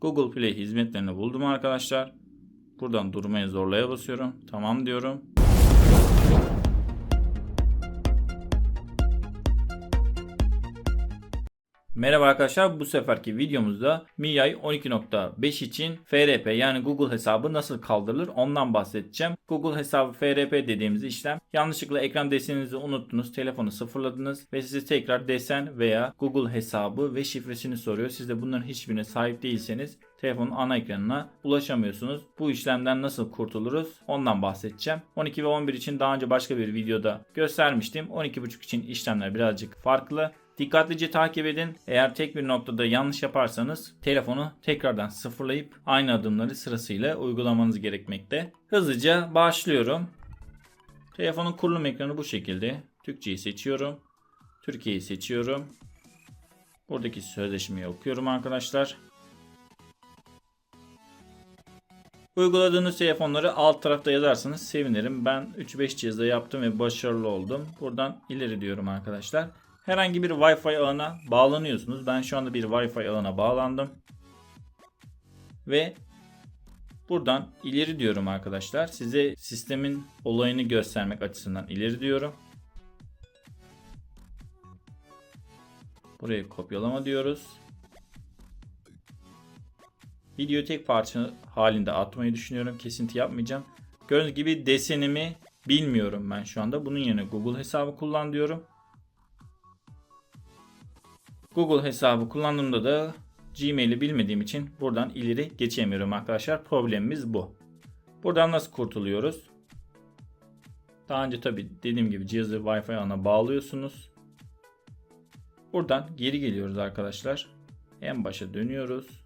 Google Play hizmetlerini buldum arkadaşlar. Buradan durmaya zorlaya basıyorum. Tamam diyorum. Merhaba arkadaşlar bu seferki videomuzda MIUI 12.5 için FRP yani Google hesabı nasıl kaldırılır ondan bahsedeceğim. Google hesabı FRP dediğimiz işlem yanlışlıkla ekran deseninizi unuttunuz, telefonu sıfırladınız ve size tekrar desen veya Google hesabı ve şifresini soruyor. Siz de bunların hiçbirine sahip değilseniz telefonun ana ekranına ulaşamıyorsunuz. Bu işlemden nasıl kurtuluruz ondan bahsedeceğim. 12 ve 11 için daha önce başka bir videoda göstermiştim. 12.5 için işlemler birazcık farklı. Dikkatlice takip edin. Eğer tek bir noktada yanlış yaparsanız telefonu tekrardan sıfırlayıp aynı adımları sırasıyla uygulamanız gerekmekte. Hızlıca başlıyorum. Telefonun kurulum ekranı bu şekilde. Türkçeyi seçiyorum. Türkiye'yi seçiyorum. Buradaki sözleşmeyi okuyorum arkadaşlar. Uyguladığınız telefonları alt tarafta yazarsanız sevinirim. Ben 3-5 cihazda yaptım ve başarılı oldum. Buradan ileri diyorum arkadaşlar. Herhangi bir Wi-Fi ağına bağlanıyorsunuz. Ben şu anda bir Wi-Fi ağına bağlandım. Ve buradan ileri diyorum arkadaşlar. Size sistemin olayını göstermek açısından ileri diyorum. Burayı kopyalama diyoruz. Videoyu tek parça halinde atmayı düşünüyorum. Kesinti yapmayacağım. Gördüğünüz gibi desenimi bilmiyorum ben şu anda. Bunun yerine Google hesabı kullan diyorum. Google hesabı kullandığımda da Gmail'i bilmediğim için buradan ileri geçemiyorum arkadaşlar. Problemimiz bu. Buradan nasıl kurtuluyoruz? Daha önce tabi dediğim gibi cihazı Wi-Fi ağına bağlıyorsunuz. Buradan geri geliyoruz arkadaşlar. En başa dönüyoruz.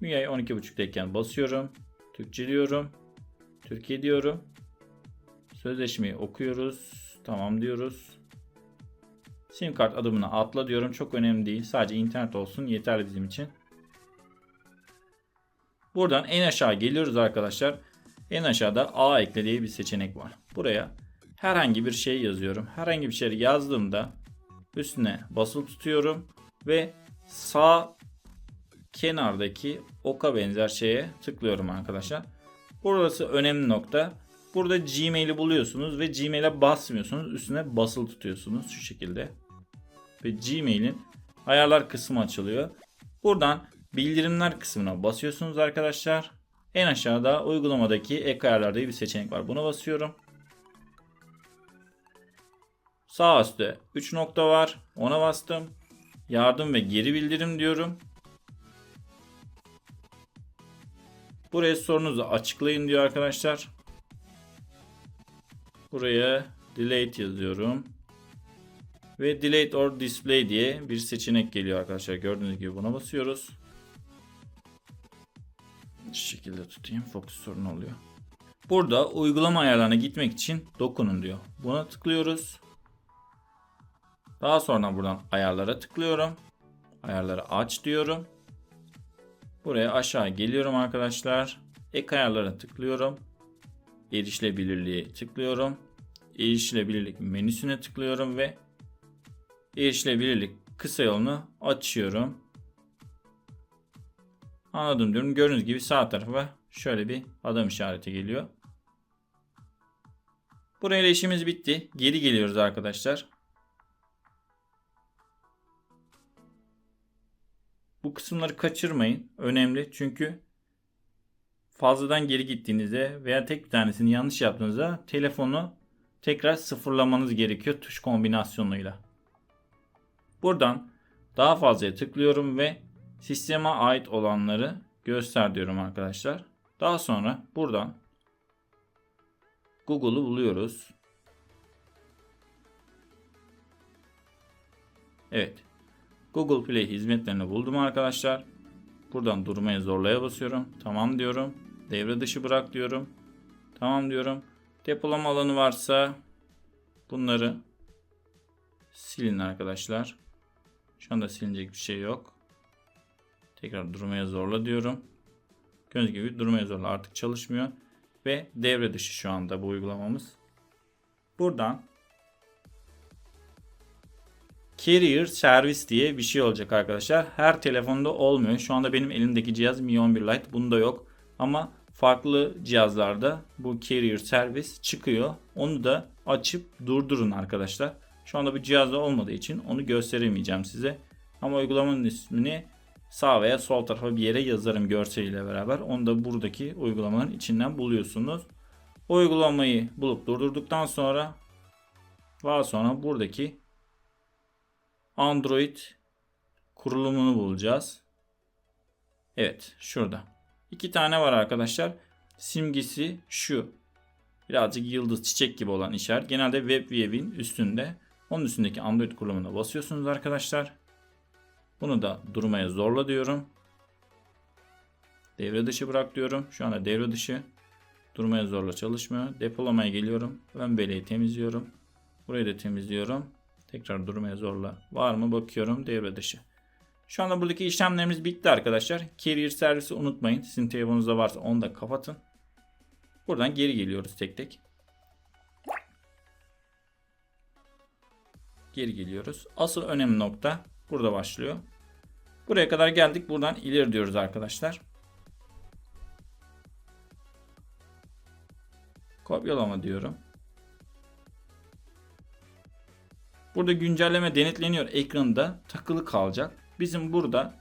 MIUI 12.5'teyken basıyorum. Türkçe diyorum. Türkiye diyorum. Sözleşmeyi okuyoruz. Tamam diyoruz. Sim kart adımına atla diyorum. Çok önemli değil. Sadece internet olsun yeterli bizim için. Buradan en aşağı geliyoruz arkadaşlar. En aşağıda A ekle diye bir seçenek var. Buraya herhangi bir şey yazıyorum. Herhangi bir şey yazdığımda üstüne basılı tutuyorum ve sağ kenardaki oka benzer şeye tıklıyorum arkadaşlar. Burası önemli nokta. Burada Gmail'i buluyorsunuz ve Gmail'e basmıyorsunuz. Üstüne basılı tutuyorsunuz şu şekilde. Ve Gmail'in ayarlar kısmı açılıyor. Buradan bildirimler kısmına basıyorsunuz arkadaşlar. En aşağıda uygulamadaki ek ayarlar diye bir seçenek var. Buna basıyorum. Sağ üstte 3 nokta var. Ona bastım. Yardım ve geri bildirim diyorum. Buraya sorunuzu açıklayın diyor arkadaşlar. Buraya delete yazıyorum. Ve delete or display diye bir seçenek geliyor arkadaşlar. Gördüğünüz gibi buna basıyoruz. Şu şekilde tutayım. Fokus sorunu oluyor. Burada uygulama ayarlarına gitmek için dokunun diyor. Buna tıklıyoruz. Daha sonra buradan ayarlara tıklıyorum. Ayarları aç diyorum. Buraya aşağı geliyorum arkadaşlar. Ek ayarlara tıklıyorum. Erişilebilirliğe tıklıyorum. Erişilebilirlik menüsüne tıklıyorum ve erişilebilirlik kısa yolunu açıyorum. Anladım diyorum. Gördüğünüz gibi sağ tarafa şöyle bir adam işareti geliyor. Buraya işimiz bitti. Geri geliyoruz arkadaşlar. Bu kısımları kaçırmayın. Önemli çünkü fazladan geri gittiğinizde veya tek bir tanesini yanlış yaptığınızda telefonu tekrar sıfırlamanız gerekiyor tuş kombinasyonuyla. Buradan daha fazlaya tıklıyorum ve sisteme ait olanları göster diyorum arkadaşlar. Daha sonra buradan Google'u buluyoruz. Evet. Google Play hizmetlerini buldum arkadaşlar. Buradan durmaya zorlaya basıyorum. Tamam diyorum. Devre dışı bırak diyorum. Tamam diyorum. Depolama alanı varsa bunları silin arkadaşlar. Şu anda silinecek bir şey yok. Tekrar durmaya zorla diyorum. Gördüğünüz gibi durmaya zorla artık çalışmıyor. Ve devre dışı şu anda bu uygulamamız. Buradan Carrier servis diye bir şey olacak arkadaşlar. Her telefonda olmuyor. Şu anda benim elimdeki cihaz Mi 11 Lite. Bunda yok. Ama farklı cihazlarda bu Carrier servis çıkıyor. Onu da açıp durdurun arkadaşlar. Şu anda bu cihazda olmadığı için onu gösteremeyeceğim size. Ama uygulamanın ismini sağ veya sol tarafa bir yere yazarım görseliyle beraber. Onu da buradaki uygulamanın içinden buluyorsunuz. Uygulamayı bulup durdurduktan sonra daha sonra buradaki Android kurulumunu bulacağız. Evet şurada. İki tane var arkadaşlar. Simgesi şu. Birazcık yıldız çiçek gibi olan işaret. Genelde WebView'in üstünde. Onun üstündeki Android kurulumuna basıyorsunuz arkadaşlar. Bunu da durmaya zorla diyorum. Devre dışı bırak diyorum. Şu anda devre dışı. Durmaya zorla çalışmıyor. Depolamaya geliyorum. Ön beleği temizliyorum. Burayı da temizliyorum. Tekrar durmaya zorla. Var mı bakıyorum devre dışı. Şu anda buradaki işlemlerimiz bitti arkadaşlar. Carrier servisi unutmayın. Sizin telefonunuzda varsa onu da kapatın. Buradan geri geliyoruz tek tek. Geri geliyoruz. Asıl önemli nokta burada başlıyor. Buraya kadar geldik. Buradan ileri diyoruz arkadaşlar. Kopyalama diyorum. Burada güncelleme denetleniyor ekranında takılı kalacak. Bizim burada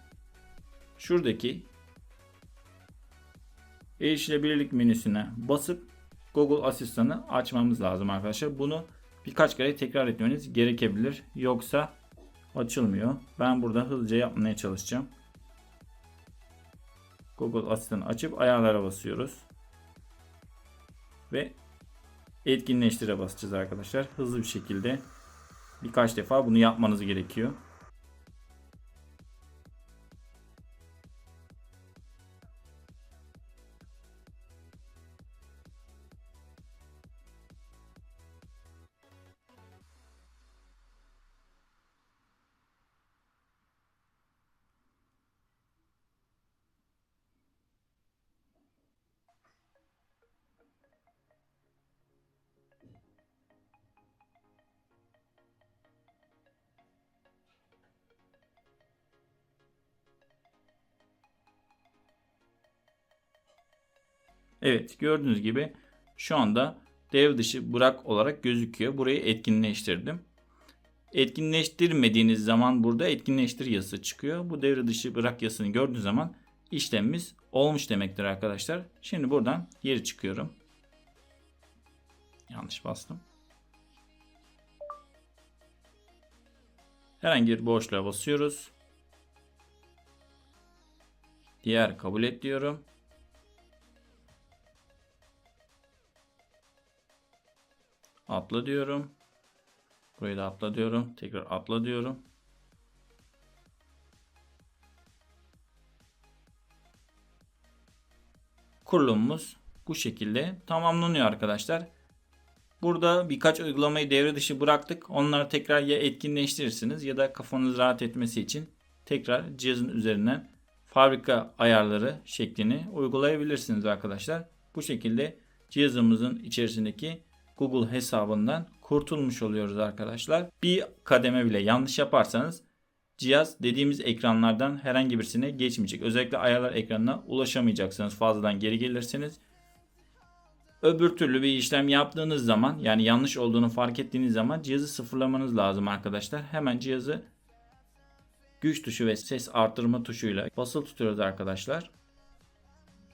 şuradaki erişilebilirlik menüsüne basıp Google Asistan'ı açmamız lazım arkadaşlar. Bunu birkaç kere tekrar etmeniz gerekebilir. Yoksa açılmıyor. Ben burada hızlıca yapmaya çalışacağım. Google Asistan'ı açıp ayarlara basıyoruz. Ve etkinleştire basacağız arkadaşlar. Hızlı bir şekilde birkaç defa bunu yapmanız gerekiyor. Evet gördüğünüz gibi şu anda dev dışı bırak olarak gözüküyor. Burayı etkinleştirdim. Etkinleştirmediğiniz zaman burada etkinleştir yazısı çıkıyor. Bu devre dışı bırak yazısını gördüğünüz zaman işlemimiz olmuş demektir arkadaşlar. Şimdi buradan geri çıkıyorum. Yanlış bastım. Herhangi bir boşluğa basıyoruz. Diğer kabul et diyorum. Atla diyorum. Burayı da atla diyorum. Tekrar atla diyorum. Kurulumumuz bu şekilde tamamlanıyor arkadaşlar. Burada birkaç uygulamayı devre dışı bıraktık. Onları tekrar ya etkinleştirirsiniz ya da kafanız rahat etmesi için tekrar cihazın üzerinden fabrika ayarları şeklini uygulayabilirsiniz arkadaşlar. Bu şekilde cihazımızın içerisindeki Google hesabından kurtulmuş oluyoruz arkadaşlar. Bir kademe bile yanlış yaparsanız cihaz dediğimiz ekranlardan herhangi birisine geçmeyecek. Özellikle ayarlar ekranına ulaşamayacaksınız fazladan geri gelirseniz. Öbür türlü bir işlem yaptığınız zaman yani yanlış olduğunu fark ettiğiniz zaman cihazı sıfırlamanız lazım arkadaşlar. Hemen cihazı güç tuşu ve ses arttırma tuşuyla basılı tutuyoruz arkadaşlar.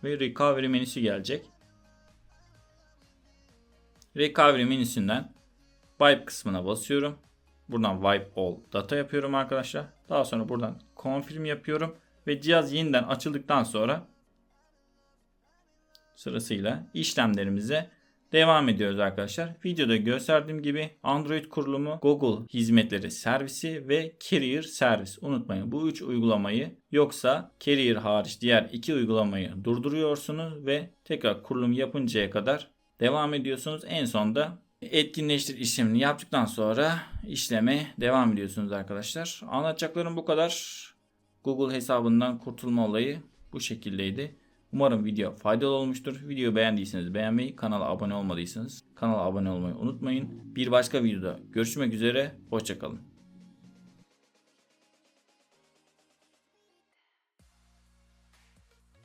Ve recovery menüsü gelecek. Recovery menüsünden Wipe kısmına basıyorum. Buradan Wipe All Data yapıyorum arkadaşlar. Daha sonra buradan Confirm yapıyorum. Ve cihaz yeniden açıldıktan sonra sırasıyla işlemlerimize devam ediyoruz arkadaşlar. Videoda gösterdiğim gibi Android kurulumu, Google hizmetleri servisi ve Carrier servis. Unutmayın bu üç uygulamayı yoksa Carrier hariç diğer iki uygulamayı durduruyorsunuz ve tekrar kurulum yapıncaya kadar devam ediyorsunuz. En sonda etkinleştir işlemini yaptıktan sonra işleme devam ediyorsunuz arkadaşlar. Anlatacaklarım bu kadar. Google hesabından kurtulma olayı bu şekildeydi. Umarım video faydalı olmuştur. Videoyu beğendiyseniz beğenmeyi, kanala abone olmadıysanız kanala abone olmayı unutmayın. Bir başka videoda görüşmek üzere. Hoşçakalın.